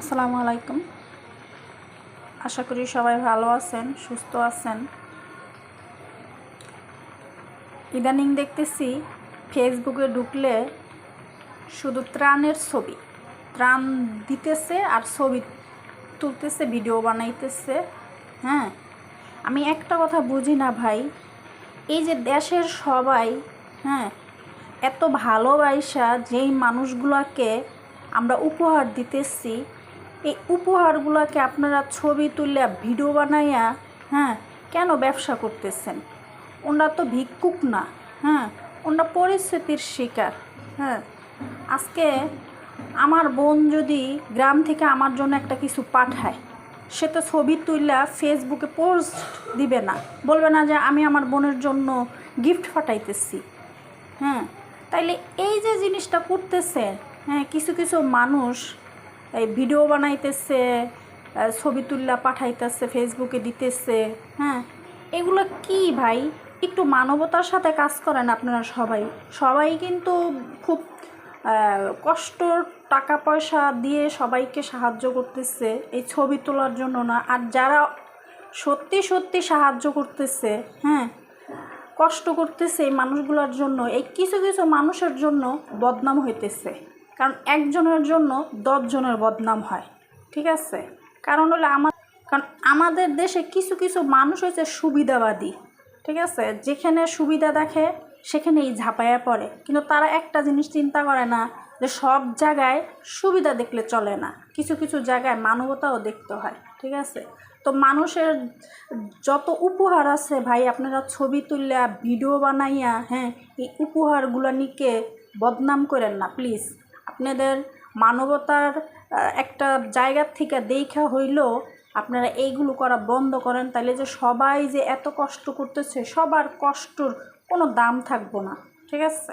আসসালামু আলাইকুম। আশা করি সবাই ভালো আছেন, সুস্থ আছেন। ইদানিং দেখতেছি ফেসবুকে ঢুকলে শুধু ত্রাণের ছবি। ত্রাণ দিতেছে আর ছবি তুলতেছে, ভিডিও বানাইতেছে হ্যাঁ? আমি একটা কথা বুঝি না ভাই, এই যে দেশের সবাই হ্যাঁ এত ভালোবাসা যেই মানুষগুলোকে আমরা উপহার দিতেছি এই উপহারগুলোকে আপনারা ছবি তুলে ভিডিও বানাইয়া হ্যাঁ কেন ব্যবসা করতেছেন? ওনারা তো ভিক্ষুক না হ্যাঁ ওনারা পরিস্থিতির শিকার হ্যাঁ। আজকে আমার বোন যদি গ্রাম থেকে আমার জন্য একটা কিছু পাঠায়, সে তো ছবি তুললা ফেসবুকে পোস্ট দিবে না, বলবে না যে আমি আমার বোনের জন্য গিফট পাঠাইতেছি হ্যাঁ। তাইলে এই যে জিনিসটা করতেছে হ্যাঁ কিছু কিছু মানুষ এই ভিডিও বানাইতেছে ছবি তুললা পাঠাইতেছে ফেসবুকে দিতেছে হ্যাঁ? এগুলো কি ভাই? একটু মানবতার সাথে কাজ করেন আপনারা সবাই। সবাই কিন্তু খুব কষ্ট, টাকা পয়সা দিয়ে সবাইকে সাহায্য করতেছে, এই ছবি তোলার জন্য না। আর যারা সত্যি সত্যি সাহায্য করতেছে হ্যাঁ? কষ্ট করতেছে এই মানুষগুলোর জন্য, এই কিছু কিছু মানুষের জন্য বদনাম হইতেছে। কারণ একজনের জন্য দশজনের বদনাম হয়, ঠিক আছে? কারণ হলো আমার কারণ আমাদের দেশে কিছু কিছু মানুষ হয়েছে সুবিধাবাদী, ঠিক আছে? যেখানে সুবিধা দেখে, সেখানেই ঝাঁপাইয়া পড়ে। কিন্তু তারা একটা জিনিস চিন্তা করে না যে সব জায়গায় সুবিধা দেখলে চলে না। কিছু কিছু জায়গায় মানবতাও দেখতে হয়, ঠিক আছে? তো মানুষের যত উপহার আছে ভাই, আপনারা ছবি তুললে, ভিডিও বানাইয়া হ্যাঁ এই উপহারগুলো নিকে বদনাম করেন না, প্লিজ। আপনাদের মানবতার একটা জায়গার থেকে দেখা হইলেও আপনারা এইগুলো করা বন্ধ করেন তাহলে যে সবাই যে এত কষ্ট করতেছে, সবার কষ্টর কোনো দাম থাকব না। ঠিক আছে?